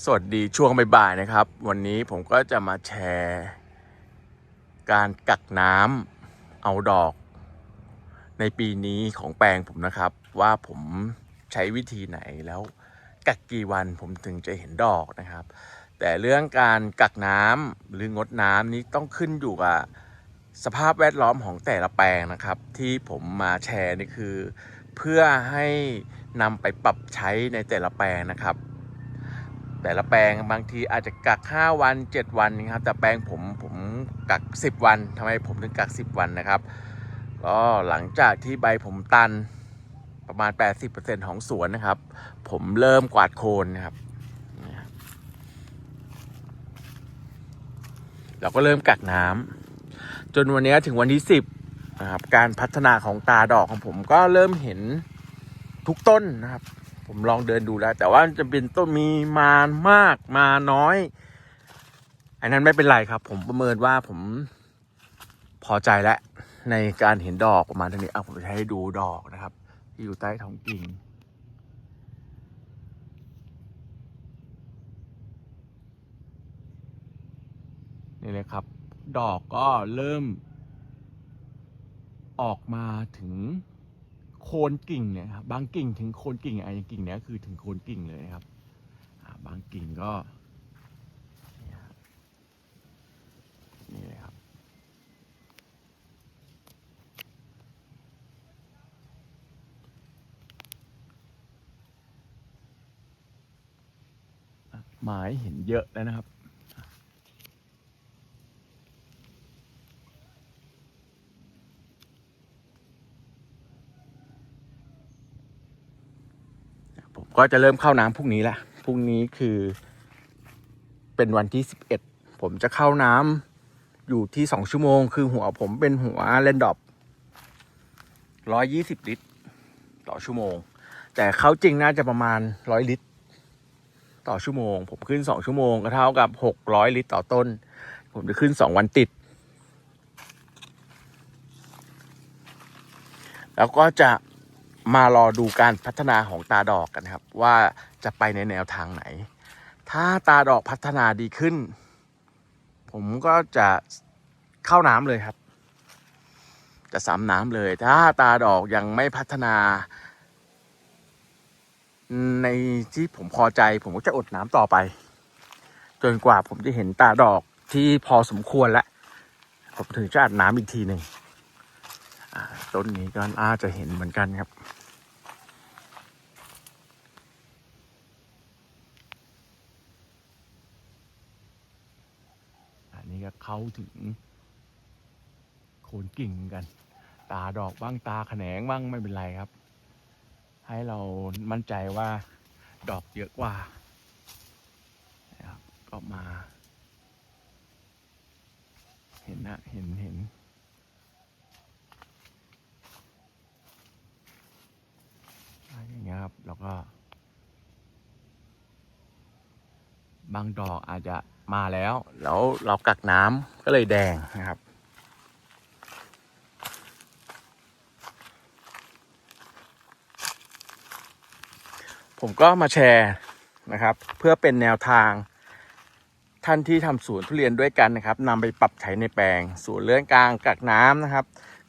สวัสดีช่วงบ่ายๆนะครับ วันนี้ผมก็จะมาแชร์ การกักน้ำเอาดอก ในปีนี้ของแปลงผมนะครับ ว่าผมใช้วิธีไหนแล้วกักกี่วันผมถึงจะเห็นดอกนะครับ แต่เรื่องการกักน้ำหรืองดน้ำนี้ต้องขึ้นอยู่กับสภาพแวดล้อมของแต่ละแปลงนะครับ ที่ผมมาแชร์นี่คือ เพื่อให้นำไปปรับใช้ในแต่ละแปลงนะครับ แต่ละแปลงบางทีอาจจะกัก 5 วัน 7 วันนะครับแต่แปลงผมผมกัก 10 วันทำไมผมถึงกัก 10 วันนะครับก็หลังจากที่ใบผมตันประมาณ 80%ของสวนนะครับ ผมเริ่มกวาดโคนนะครับนี่ครับเราก็เริ่มกักน้ำจนวันนี้ถึงวันที่ 10นะครับการพัฒนาของตาดอกของผมก็เริ่มเห็นทุกต้นนะครับ ผมลองเดินดูแล้ว แต่ว่าจะเป็นต้นมีมามากมาน้อย อันนั้นไม่เป็นไรครับ ผมประเมินว่าผมพอใจแล้วในการเห็นดอกประมาณเท่านี้อะผมจะให้ดูดอกนะครับที่อยู่ใต้ท้องกิ่งนี่เลยครับ ดอกก็เริ่มออกมาถึง โคนกิ่งเนี่ยครับบางกิ่งถึงโคนกิ่งอะอย่างกิ่งเนี้ยคือถึงโคนกิ่งเลยนะครับบางกิ่งก็นี่เลยครับอะไม้เห็นเยอะแล้วนะครับ ผม ก็จะเริ่มเข้าน้ำพรุ่งนี้แหละพรุ่งนี้คือเป็นวันที่สิบเอ็ดผมจะเข้าน้ำอยู่ที่สองชั่วโมง คือหัวผมเป็นหัวเลนดอบร้อยยี่สิบลิตร ต่อชั่วโมง แต่เขาจริงน่าจะประมาณร้อยลิตร ต่อชั่วโมง ผมขึ้นสองชั่วโมงก็เท่ากับหกร้อยลิตรต่อต้น ผมจะขึ้นสองวันติด แล้วก็จะ มารอดูการพัฒนาของตาดอกกันครับ ว่าจะไปในแนวทางไหน ถ้าตาดอกพัฒนาดีขึ้น ผมก็จะเข้าน้ำเลยครับ จะซ้ำน้ำเลย ถ้าตาดอกยังไม่พัฒนา ในที่ผมพอใจ ผมก็จะอดน้ำต่อไป จนกว่าผมจะเห็นตาดอกที่พอสมควรแล้วผมถึงจะอดน้ำอีกทีหนึ่งต้นนี้ก็น่าจะเห็นเหมือนกันครับ อันนี้ก็เขาถึงโคนกิ่งกัน ตาดอกบ้างตาแขนงบ้างไม่เป็นไรครับ ให้เรามั่นใจว่าดอกเยอะกว่านะครับก็มา เห็นนะเห็นเห็นอย่างเงี้ยครับแล้วก็ บางดอกอาจจะ มาแล้ว แล้วเรากักน้ำก็เลยแดงนะครับ ผมก็มาแชร์นะครับ เพื่อเป็นแนวทางท่านที่ทำสวนทุเรียนด้วยกันนะครับนำไปปรับใช้ในแปลงสวนเลื่อนกลางกักน้ำนะครับ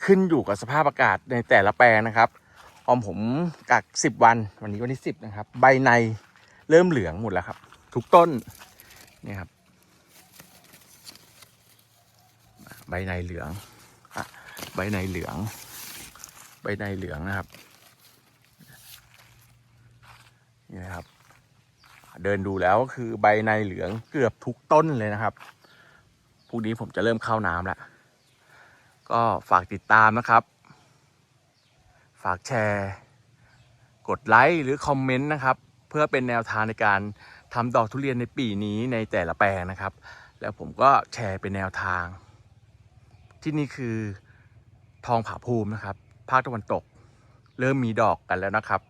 ขึ้นอยู่กับสภาพอากาศในแต่ละแปลงนะครับออมผมกักสิบวันวันนี้วันที่สิบนะครับ ใบในเริ่มเหลืองหมดแล้วครับ ทุกต้นนี่ครับ ใบในเหลืองอะใบในเหลือง ใบในเหลืองนะครับนี่นะครับ เดินดูแล้วก็คือใบในเหลืองเกือบทุกต้นเลยนะครับพรุ่งนี้ผมจะเริ่มเข้าน้ำแล้วก็ฝากติดตามนะครับ ฝากแชร์ กดไลค์หรือคอมเมนต์นะครับ เพื่อเป็นแนวทางในการทำดอกทุเรียนในปีนี้ในแต่ละแปลงนะครับ แล้วผมก็แชร์เป็นแนวทาง ที่นี่คือทองผาภูมินะครับ ภาคตะวันตก เริ่มมีดอกกันแล้วนะครับ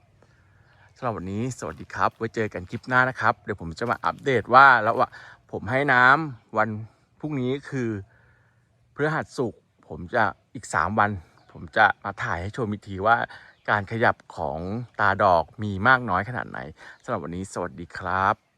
สำหรับวันนี้สวัสดีครับ ไว้เจอกันคลิปหน้านะครับ เดี๋ยวผมจะมาอัปเดตว่าแล้วว่าผมให้น้ำวันพรุ่งนี้คือพฤหัสศุกผมจะอีก 3 วัน ผมจะมาถ่ายให้ชมอีกทีว่าการขยับของตาดอกมีมากน้อยขนาดไหนสำหรับวันนี้สวัสดีครับ